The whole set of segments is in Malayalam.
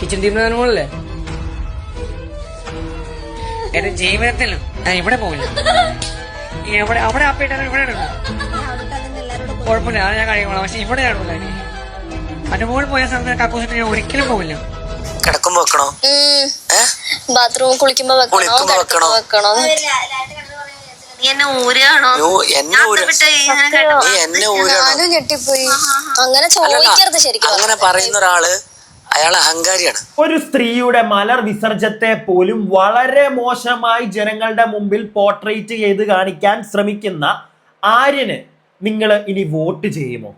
കിച്ചൺ ടീമിന് അനുഭവമല്ലേ എന്റെ ജീവിതത്തിൽ ഞാൻ ഇവിടെ പോകില്ല എവിടെ അവിടെ അപ്പിട്ടാലും ഇവിടെ ഇടുന്നു കുഴപ്പമില്ല അത് ഞാൻ കഴിക്കണം പക്ഷെ ഇവിടെ ഇടൂല. ഇനി അനുഭവം പോയ സ്ഥലത്ത് കക്കൂസിട്ട് ഞാൻ ഒരിക്കലും പോകില്ല കിടക്കുമ്പോ വെക്കണോ? ബാത്റൂം കുളിക്കുമ്പോ വെക്കണോ? വെക്കണോ? അങ്ങനെ ചോദിക്കരുത് ശരിക്കും. അങ്ങനെ പറയുന്ന ഒരാൾ അയാൾ അഹങ്കാരിയാണ്. ഒരു സ്ത്രീയുടെ മലർ വിസർജത്തെ പോലും വളരെ മോശമായി ജനങ്ങളുടെ മുമ്പിൽ പോർട്രേറ്റ് ചെയ്ത് കാണിക്കാൻ ശ്രമിക്കുന്ന ആര്യന് നിങ്ങൾ ഇനി വോട്ട് ചെയ്യുമോ?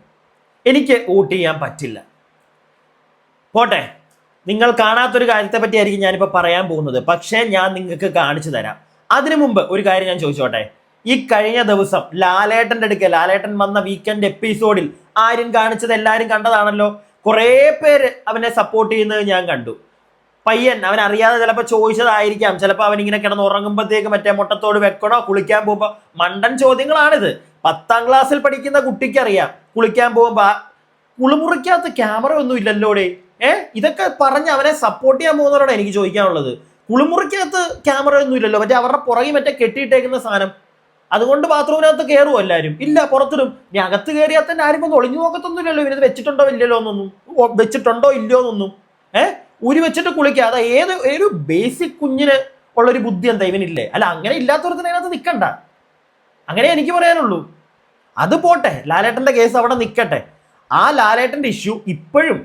എനിക്ക് വോട്ട് ചെയ്യാൻ പറ്റില്ല. പോട്ടെ നിങ്ങൾ കാണാത്തൊരു കാര്യത്തെ പറ്റിയായിരിക്കും ഞാനിപ്പോൾ പറയാൻ പോകുന്നത്. പക്ഷേ ഞാൻ നിങ്ങൾക്ക് കാണിച്ചു തരാം. അതിനു മുമ്പ് ഒരു കാര്യം ഞാൻ ചോദിച്ചോട്ടെ? ഈ കഴിഞ്ഞ ദിവസം ലാലേട്ടന്റെ അടുക്കൽ ലാലേട്ടൻ വന്ന വീക്കെൻഡ് എപ്പിസോഡിൽ ആര്യൻ കാണിച്ചത് എല്ലാവരും കണ്ടതാണല്ലോ. കുറേ പേര് അവനെ സപ്പോർട്ട് ചെയ്യുന്നത് ഞാൻ കണ്ടു. പയ്യൻ അവൻ അറിയാതെ ചിലപ്പോൾ ചോദിച്ചതായിരിക്കാം. ചിലപ്പോൾ അവൻ ഇങ്ങനെ കിടന്ന് ഉറങ്ങുമ്പോഴത്തേക്ക് മറ്റേ മുട്ടത്തോട് വെക്കണോ കുളിക്കാൻ പോകുമ്പോൾ മണ്ടൻ ചോദ്യങ്ങളാണിത്. പത്താം ക്ലാസ്സിൽ പഠിക്കുന്ന കുട്ടിക്കറിയാം. കുളിക്കാൻ പോകുമ്പോൾ കുളിമുറിക്കകത്ത് ക്യാമറ ഒന്നും ഇല്ലല്ലോടെ ഏ? ഇതൊക്കെ പറഞ്ഞ് അവനെ സപ്പോർട്ട് ചെയ്യാൻ പോകുന്നവരോടാണ് എനിക്ക് ചോദിക്കാനുള്ളത്. കുളിമുറിക്കകത്ത് ക്യാമറ ഒന്നും ഇല്ലല്ലോ. മറ്റേ അവരുടെ പുറകിൽ മറ്റേ കെട്ടിയിട്ടേക്കുന്ന സാധനം. അതുകൊണ്ട് ബാത്റൂമിനകത്ത് കയറുമോ എല്ലാവരും ഇല്ല പുറത്തിടും. ഇനി അകത്ത് കയറിയാൽ തന്നെ ആരും ഒന്ന് ഒളിഞ്ഞു നോക്കത്തൊന്നുമില്ലല്ലോ. ഇവനത് വെച്ചിട്ടുണ്ടോ ഇല്ലല്ലോ എന്നൊന്നും. വെച്ചിട്ടുണ്ടോ ഇല്ലയോ എന്നൊന്നും. ഏ? ഉരി വെച്ചിട്ട് കുളിക്കുക. അതാ ഏത് ഒരു ബേസിക് കുഞ്ഞിന് ഉള്ളൊരു ബുദ്ധി എന്താ ഇവനില്ലേ? അല്ല അങ്ങനെ ഇല്ലാത്തവർക്ക് അതിനകത്ത് നിൽക്കണ്ട അങ്ങനെ എനിക്ക് പറയാനുള്ളൂ. അത് പോട്ടെ ലാലേട്ടന്റെ കേസ് അവിടെ നിൽക്കട്ടെ ആ ലാലേട്ടന്റെ ഇഷ്യൂ ഇപ്പോഴും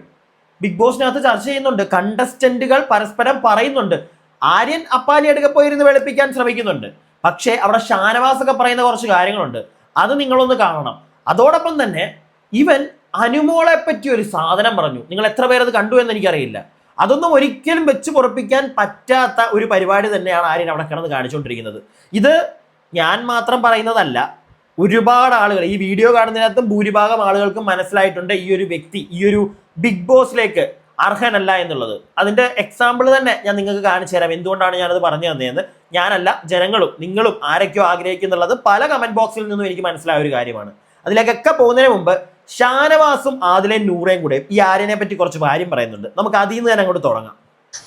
ബിഗ് ബോസിനകത്ത് ചർച്ച ചെയ്യുന്നുണ്ട്. കണ്ടസ്റ്റന്റുകൾ പരസ്പരം പറയുന്നുണ്ട്. ആര്യൻ അപ്പാനി എടുക്കപ്പോയിരുന്ന് വെളുപ്പിക്കാൻ ശ്രമിക്കുന്നുണ്ട്. പക്ഷേ അവിടെ ഷാനവാസ് ഒക്കെ പറയുന്ന കുറച്ച് കാര്യങ്ങളുണ്ട്. അത് നിങ്ങളൊന്ന് കാണണം. അതോടൊപ്പം തന്നെ ഇവൻ അനുമോളെ പറ്റി ഒരു സാധനം പറഞ്ഞു. നിങ്ങൾ എത്ര പേരത് കണ്ടു എന്ന് എനിക്കറിയില്ല. അതൊന്നും ഒരിക്കലും വെച്ച് പൊറപ്പിക്കാൻ പറ്റാത്ത ഒരു പരിപാടി തന്നെയാണ് ആര്യൻ അവിടെ കിടന്ന് കാണിച്ചുകൊണ്ടിരിക്കുന്നത് ഇത് ഞാൻ മാത്രം പറയുന്നതല്ല. ഒരുപാട് ആളുകൾ ഈ വീഡിയോ കാണുന്നതിനകത്തും ഭൂരിഭാഗം ആളുകൾക്കും മനസ്സിലായിട്ടുണ്ട് ഈ ഒരു വ്യക്തി ഈ ഒരു ബിഗ് ബോസിലേക്ക് അർഹനല്ല എന്നുള്ളത്. അതിന്റെ എക്സാമ്പിൾ തന്നെ ഞാൻ നിങ്ങൾക്ക് കാണിച്ചു തരാം. എന്തുകൊണ്ടാണ് ഞാനത് പറഞ്ഞു തന്നതെന്ന്? ഞാനല്ല ജനങ്ങളും നിങ്ങളും ആരൊക്കെയോ ആഗ്രഹിക്കുന്നുള്ളത് പല കമന്റ് ബോക്സിൽ നിന്നും എനിക്ക് മനസ്സിലായ ഒരു കാര്യമാണ്. അതിലേക്കൊക്കെ പോകുന്നതിന് മുമ്പ് ഷാനവാസും ആദിലേയും നൂറേയും കൂടെ ഈ ആര്യനെ പറ്റി കുറച്ച് കാര്യം പറയുന്നുണ്ട്. നമുക്ക് അതിൽ നിന്ന് തന്നെ അങ്ങോട്ട് തുടങ്ങാം.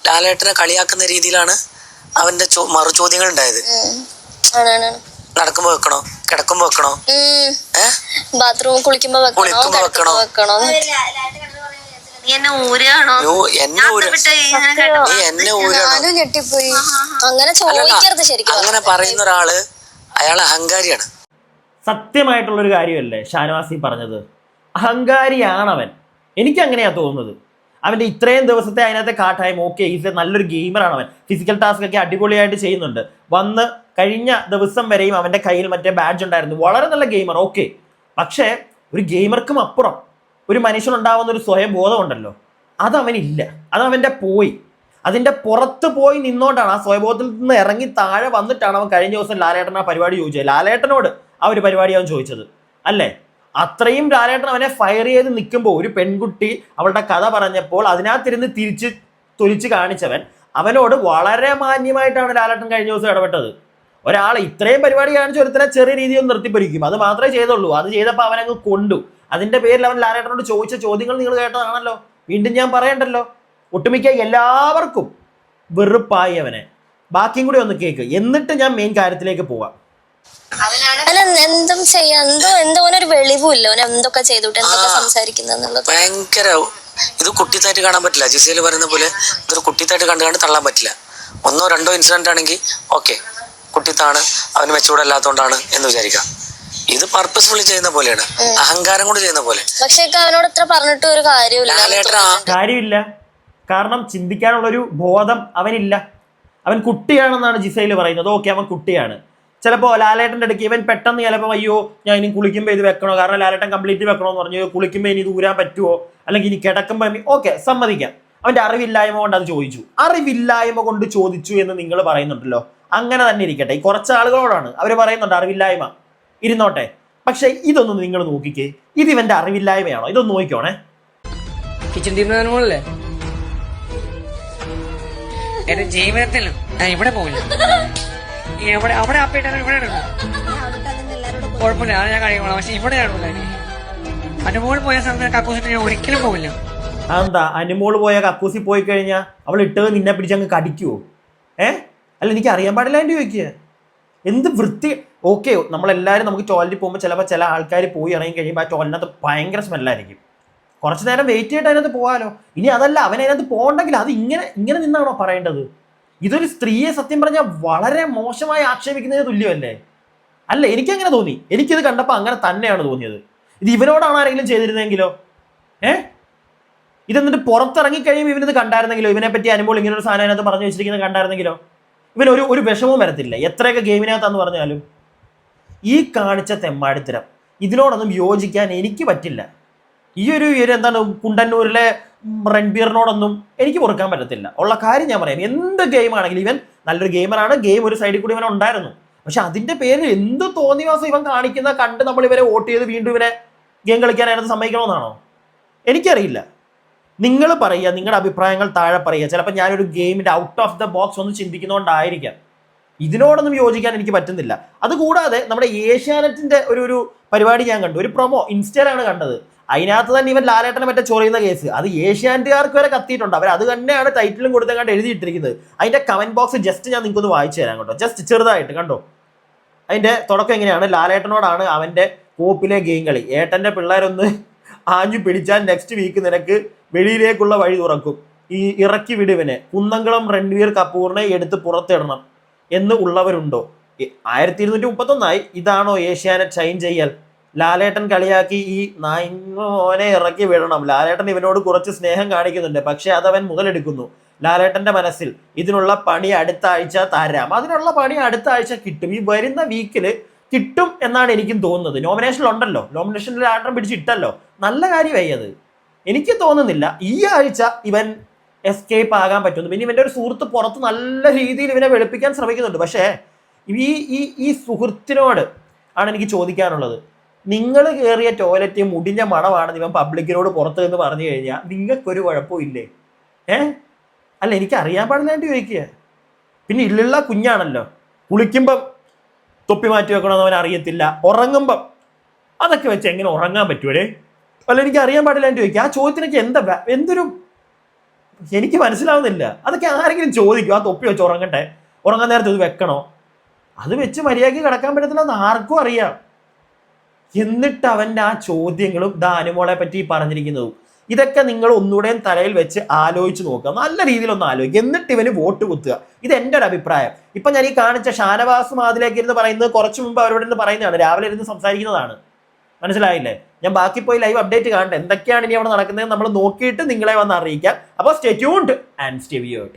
ലാലേട്ടനെ കളിയാക്കുന്ന രീതിയിലാണ് അവന്റെ മറു ചോദ്യങ്ങൾ ഉണ്ടായത് നടക്കുമ്പോ വെക്കണോ? കിടക്കുമ്പോ വെക്കണോ? ബാത്റൂമിൽ ബാത്റൂം കുളിക്കുമ്പോ വെക്കണോ? വെക്കണോ? എന്നെ ഊരാണോ? എന്നെ ഊര. നീ എന്നെ ഊരാണോ? ഞാനും ഞെട്ടിപ്പോയി അങ്ങനെ അല്ലല്ല, ചോദിക്കരുത് ശരിക്കും. അങ്ങനെ പറയുന്ന ഒരാൾ അയാൾ അഹങ്കാരിയാണ്. സത്യമായിട്ടുള്ള ഒരു കാര്യമല്ലേ ഷാനവാസി പറഞ്ഞത്? അഹങ്കാരിയാണവൻ. എനിക്ക് അങ്ങനെയാ തോന്നുന്നത്. അവന്റെ ഇത്രയും ദിവസത്തെ അതിനകത്തെ കാട്ടായം ഓക്കെ ഈസ് നല്ലൊരു ഗെയിമറാണ് അവൻ ഫിസിക്കൽ ടാസ്ക് ഒക്കെ അടിപൊളിയായിട്ട് ചെയ്യുന്നുണ്ട്. വന്ന് കഴിഞ്ഞ ദിവസം വരെയും അവന്റെ കയ്യിൽ മറ്റേ ബാഡ്ജ് ഉണ്ടായിരുന്നു. വളരെ നല്ല ഗെയിമർ ഓക്കെ. പക്ഷേ ഒരു ഗെയിമർക്കും അപ്പുറം ഒരു മനുഷ്യനുണ്ടാവുന്ന ഒരു സ്വയം ബോധമുണ്ടല്ലോ അത് അവനില്ല അത് അവന്റെ പോയി. അതിന്റെ പുറത്ത് പോയി നിന്നോണ്ടാണ് ആ സ്വയബോധത്തിൽ നിന്ന് ഇറങ്ങി താഴെ വന്നിട്ടാണ് അവൻ കഴിഞ്ഞ ദിവസം ലാലേട്ടൻ ആ പരിപാടി ചോദിച്ചത്. ലാലേട്ടനോട് ആ ഒരു പരിപാടി അവൻ ചോദിച്ചത്. അല്ലേ? അത്രയും ലാലേട്ടൻ അവനെ ഫയർ ചെയ്ത് നിൽക്കുമ്പോൾ ഒരു പെൺകുട്ടി അവളുടെ കഥ പറഞ്ഞപ്പോൾ അതിനകത്തിരുന്ന് തിരിച്ച് തൊലിച്ച് കാണിച്ചവൻ അവനോട് വളരെ മാന്യമായിട്ടാണ് ലാലേട്ടൻ കഴിഞ്ഞ ദിവസം ഇടപെട്ടത്. ഒരാൾ ഇത്രയും പരിപാടി കാണിച്ച ഒരുത്തനെ ചെറിയ രീതിയിൽ നിർത്തിപ്പൊരിക്കും. അത് മാത്രമേ ചെയ്തുള്ളൂ. അത് ചെയ്തപ്പോൾ അവനങ്ങ് കൊണ്ടു. അതിന്റെ പേരിൽ അവൻ ലാലേട്ടനോട് ചോദിച്ച ചോദ്യങ്ങൾ നിങ്ങൾ കേട്ടതാണല്ലോ. വീണ്ടും ഞാൻ പറയണ്ടല്ലോ. ഒട്ടുമിക്ക എല്ലാവർക്കും വെറുപ്പായി അവനെ. ബാക്കിയും കൂടി ഒന്ന് കേക്ക്. എന്നിട്ട് ഞാൻ മെയിൻ കാര്യത്തിലേക്ക് പോവാം. എന്തും ചെയ്യാ. എന്തോ എന്തോ ഒരു വെളിവുമില്ല. എന്തൊക്കെ ചെയ്തോട്ടെ എന്തൊക്കെ സംസാരിക്കുന്നുള്ളത് ഭയങ്കര ഇത് കുട്ടിത്തായിട്ട് കാണാൻ പറ്റില്ല. ജിസയിൽ പറയുന്ന പോലെ ഇതൊരു കുട്ടിത്തായിട്ട് കണ്ടു കണ്ട് തള്ളാൻ പറ്റില്ല. ഒന്നോ രണ്ടോ ഇൻസിഡന്റ് ആണെങ്കിൽ ഓക്കെ കുട്ടിത്താണ് അവന് മെച്ചൂടല്ലാത്തോണ്ടാണ് എന്ന് വിചാരിക്കാം. ഇത് പർപ്പസ്ഫുള്ളി ചെയ്യുന്ന പോലെയാണ്. അഹങ്കാരം കൊണ്ട് ചെയ്യുന്ന പോലെ. പക്ഷെ അവനോട് ഇത്ര പറഞ്ഞിട്ട് ഒരു കാര്യമില്ല കാര്യമില്ല. കാരണം ചിന്തിക്കാനുള്ളൊരു ബോധം അവനില്ല. അവൻ കുട്ടിയാണെന്നാണ് ജിസയിൽ പറയുന്നത്. ഓക്കെ അവൻ കുട്ടിയാണ്. ചിലപ്പോൾ ലാലേട്ടന്റെ ഇടയ്ക്ക് ഇവൻ പെട്ടെന്ന് ചിലപ്പോൾ അയ്യോ ഞാൻ ഇനി കുളിക്കുമ്പോൾ ഇത് വെക്കണോ? കാരണം ലാലേട്ടൻ കംപ്ലീറ്റ് വെക്കണോ എന്ന് പറഞ്ഞു കുളിക്കുമ്പോൾ ഇനി ദൂരാൻ ഊരാൻ പറ്റുമോ അല്ലെങ്കിൽ ഇനി കിടക്കുമ്പോൾ ഓക്കെ സമ്മതിക്കാം. അവന്റെ അറിവില്ലായ്മ കൊണ്ട് അത് ചോദിച്ചു. അറിവില്ലായ്മ കൊണ്ട് ചോദിച്ചു എന്ന് നിങ്ങൾ പറയുന്നുണ്ടല്ലോ. അങ്ങനെ തന്നെ ഇരിക്കട്ടെ. ഈ കുറച്ച് ആളുകളോടാണ്. അവർ പറയുന്നുണ്ട് അറിവില്ലായ്മ. ഇരുന്നോട്ടെ. പക്ഷെ ഇതൊന്നും നിങ്ങൾ നോക്കിക്കേ. ഇത് ഇവന്റെ അറിവില്ലായ്മയാണോ? ഇതൊന്ന് നോക്കിക്കോണേ. കിച്ചൺ തീരുമാനമല്ലേ എന്റെ ജീവിതത്തിൽ ഞാൻ ഇവിടെ പോവില്ല. എവിടെ അവിടെ അപ്പയിട്ടാണ് ഇവിടെ കുഴപ്പമില്ല അത് ഞാൻ കഴിക്കണം പക്ഷെ ഇവിടെ ഇനി അനുഭവം പോയ സമയത്ത് കക്കൂസിട്ട് ഞാൻ ഒരിക്കലും പോവില്ല. അതെന്താ? അനുമോൾ പോയ കക്കൂസി പോയി കഴിഞ്ഞാൽ അവൾ ഇട്ടത് നിന്നെ പിടിച്ചങ്ങ് കടിക്കുവോ? ഏ? അല്ല എനിക്ക് അറിയാൻ പാടില്ല എന്റെ ചോദിക്കുക എന്ത് വൃത്തി ഓക്കെ നമ്മളെല്ലാവരും നമുക്ക് ടോയ്ലറ്റിൽ പോകുമ്പോൾ ചിലപ്പോൾ ചില ആൾക്കാർ പോയി ഇറങ്ങി കഴിയുമ്പോൾ ആ ടോയ്ലറ്റിനകത്ത് ഭയങ്കര സ്മെല്ലായിരിക്കും കുറച്ച് നേരം വെയിറ്റ് ചെയ്തിട്ട് അതിനകത്ത് പോകാലോ. ഇനി അതല്ല അവൻ അതിനകത്ത് പോകണ്ടെങ്കിൽ അത് ഇങ്ങനെ ഇങ്ങനെ നിന്നാണോ പറയേണ്ടത്? ഇതൊരു സ്ത്രീയെ സത്യം പറഞ്ഞാൽ വളരെ മോശമായി ആക്ഷേപിക്കുന്നതിന് തുല്യമല്ലേ? അല്ല എനിക്കങ്ങനെ തോന്നി. എനിക്കിത് കണ്ടപ്പോൾ അങ്ങനെ തന്നെയാണ് തോന്നിയത്. ഇത് ഇവനോടാണ് ആരെങ്കിലും ചെയ്തിരുന്നെങ്കിലോ? ഏ? ഇതെന്നിട്ട് പുറത്തിറങ്ങി കഴിയുമ്പോൾ ഇവനിത് കണ്ടായിരുന്നെങ്കിലോ? ഇവനെ പറ്റി അനുമോൾ ഇങ്ങനെ ഒരു സാധനം അതിനകത്ത് പറഞ്ഞു വെച്ചിരിക്കുന്നത് കണ്ടായിരുന്നെങ്കിലോ? ഇവൻ ഒരു ഒരു വിഷമവും വരത്തില്ല. എത്രയൊക്കെ ഗെയിമിനകത്താന്ന് പറഞ്ഞാലും. ഈ കാണിച്ച തെമ്മാടിത്തരം ഇതിനോടൊന്നും യോജിക്കാൻ എനിക്ക് പറ്റില്ല. ഈ ഒരു എന്താണ് കുണ്ടന്നൂരിലെ റൺബീറിനോടൊന്നും എനിക്ക് പൊറുക്കാൻ പറ്റത്തില്ല. ഉള്ള കാര്യം ഞാൻ പറയാം. എന്ത് ഗെയിം ആണെങ്കിലും ഇവൻ നല്ലൊരു ഗെയിമറാണ് ഗെയിം ഒരു സൈഡിൽ കൂടി ഇവൻ ഉണ്ടായിരുന്നു. പക്ഷെ അതിന്റെ പേരിൽ എന്ത് തോന്നിവാസം ഇവൻ കാണിക്കുന്ന കണ്ട് നമ്മൾ ഇവരെ വോട്ട് ചെയ്ത് വീണ്ടും ഇവരെ ഗെയിം കളിക്കാനായിട്ട് സമ്മതിക്കണമെന്നാണോ എനിക്കറിയില്ല. നിങ്ങൾ പറയുക നിങ്ങളുടെ അഭിപ്രായങ്ങൾ താഴെ പറയുക. ചിലപ്പോൾ ഞാനൊരു ഗെയിമിന്റെ ഔട്ട് ഓഫ് ദ ബോക്സ് ഒന്ന് ചിന്തിക്കുന്നതുകൊണ്ടായിരിക്കാം ഇതിനോടൊന്നും യോജിക്കാൻ എനിക്ക് പറ്റുന്നില്ല. അതുകൂടാതെ നമ്മുടെ ഏഷ്യാനെറ്റിന്റെ ഒരു ഒരു പരിപാടി ഞാൻ കണ്ടു. ഒരു പ്രൊമോ ഇൻസ്റ്റയിലാണ് കണ്ടത്. അതിനകത്ത് തന്നെ ഇവൻ ലാലേട്ടനെ മറ്റേ ചൊറിയുന്ന കേസ്. അത് ഏഷ്യാനെറ്റുകാർക്ക് വരെ കത്തിയിട്ടുണ്ട്. അവർ അത് തന്നെയാണ് ടൈറ്റിലും കൊടുത്തങ്ങാണ്ട് എഴുതിയിട്ടിരിക്കുന്നത്. അതിന്റെ കമന്റ് ബോക്സ് ജസ്റ്റ് ഞാൻ നിങ്ങൾക്കൊന്ന് വായിച്ചു തരാം കേട്ടോ. ജസ്റ്റ് ചെറുതായിട്ട് കണ്ടോ? അതിന്റെ തുടക്കം എങ്ങനെയാണ്? ലാലേട്ടനോടാണ് അവന്റെ കോപ്പിലെ ഗെയിം കളി. ഏട്ടന്റെ പിള്ളേരൊന്ന് ആഞ്ഞു പിടിച്ചാൽ നെക്സ്റ്റ് വീക്ക് നിനക്ക് വെളിയിലേക്കുള്ള വഴി തുറക്കും. ഈ ഇറക്കി വിടുവിനെ. കുന്നംകുളം രൺവീർ കപൂറിനെ എടുത്ത് പുറത്തിടണം. എന്ന് ഉള്ളവരുണ്ടോ? ആയിരത്തി ഇരുന്നൂറ്റി മുപ്പത്തൊന്നായി ഇതാണോ ഏഷ്യാനെറ്റ് ഷൈൻ ചെയ്യൽ? ലാലേട്ടൻ കളിയാക്കി ഈ നായിനെ ഇറക്കി വിടണം. ലാലേട്ടൻ ഇവനോട് കുറച്ച് സ്നേഹം കാണിക്കുന്നുണ്ട്. പക്ഷെ അതവൻ മുതലെടുക്കുന്നു. ലാലേട്ടന്റെ മനസ്സിൽ ഇതിനുള്ള പണി അടുത്ത ആഴ്ച തരാം. അതിനുള്ള പണി അടുത്ത ആഴ്ച കിട്ടും. ഈ വരുന്ന വീക്കിൽ കിട്ടും എന്നാണ് എനിക്കും തോന്നുന്നത്. നോമിനേഷനിൽ ഉണ്ടല്ലോ. നോമിനേഷനിൽ ആട്ടം പിടിച്ചിട്ടല്ലോ. നല്ല കാര്യമായി അത്. എനിക്ക് തോന്നുന്നില്ല ഈ ആഴ്ച ഇവൻ എസ്കേപ്പ് ആകാൻ പറ്റുന്നു പിന്നെ ഇവന്റെ ഒരു സുഹൃത്ത് പുറത്ത് നല്ല രീതിയിൽ ഇവനെ വെളുപ്പിക്കാൻ ശ്രമിക്കുന്നുണ്ട്. പക്ഷേ ഈ ഈ ഈ സുഹൃത്തിനോട് ആണ് എനിക്ക് ചോദിക്കാനുള്ളത്. നിങ്ങൾ കയറിയ ടോയ്ലറ്റ് മുടിഞ്ഞ മണമാണെന്ന് ഇവൻ പബ്ലിക്കിനോട് പുറത്ത് എന്ന് പറഞ്ഞു കഴിഞ്ഞാൽ നിങ്ങൾക്കൊരു കുഴപ്പവും ഇല്ലേ? ഏ? അല്ല എനിക്ക് അറിയാൻ പാടില്ലാണ്ട് ചോദിക്കുക. പിന്നെ ഇല്ലുള്ള കുഞ്ഞാണല്ലോ. കുളിക്കുമ്പം തൊപ്പി മാറ്റി വെക്കണമെന്ന് അവൻ അറിയത്തില്ല. ഉറങ്ങുമ്പം അതൊക്കെ വെച്ച് എങ്ങനെ ഉറങ്ങാൻ പറ്റുമല്ലേ അല്ല എനിക്ക് അറിയാൻ പാടില്ലാണ്ട് ചോദിക്കുക. ആ ചോദ്യത്തിനൊക്കെ എന്താ എന്തൊരു എനിക്ക് മനസ്സിലാവുന്നില്ല. അതൊക്കെ ആരെങ്കിലും ചോദിക്കും. ആ തൊപ്പി വെച്ച് ഉറങ്ങട്ടെ. ഉറങ്ങാൻ നേരത്തെ ഇത് വെക്കണോ? അത് വെച്ച് മര്യാദയ്ക്ക് കിടക്കാൻ പറ്റത്തില്ല എന്ന് ആർക്കും അറിയാം. എന്നിട്ട് അവന്റെ ആ ചോദ്യങ്ങളും ദാനുമോളെ പറ്റി പറഞ്ഞിരിക്കുന്നതും. ഇതൊക്കെ നിങ്ങൾ ഒന്നുകൂടെയും തലയിൽ വെച്ച് ആലോചിച്ച് നോക്കുക. നല്ല രീതിയിൽ ഒന്ന് ആലോചിക്കുക. എന്നിട്ട് ഇവന് വോട്ട് കുത്തുക. ഇത് എന്റെ ഒരു അഭിപ്രായം. ഇപ്പൊ ഞാൻ ഈ കാണിച്ച ഷാനവാസ് മാതിലേക്ക് ഇരുന്ന് പറയുന്നത് കുറച്ച് മുമ്പ് അവരോട് ഇരുന്ന് പറയുന്നതാണ്. രാവിലെ ഇരുന്ന് സംസാരിക്കുന്നതാണ്. മനസ്സിലായില്ലേ? ഞാൻ ബാക്കി പോയി ലൈവ് അപ്ഡേറ്റ് കാണട്ടെ. എന്തൊക്കെയാണ് ഇനി അവിടെ നടക്കുന്നത് നമ്മൾ നോക്കിയിട്ട് നിങ്ങളെ വന്ന് അറിയിക്കാം. അപ്പോൾ stay tuned and stay weird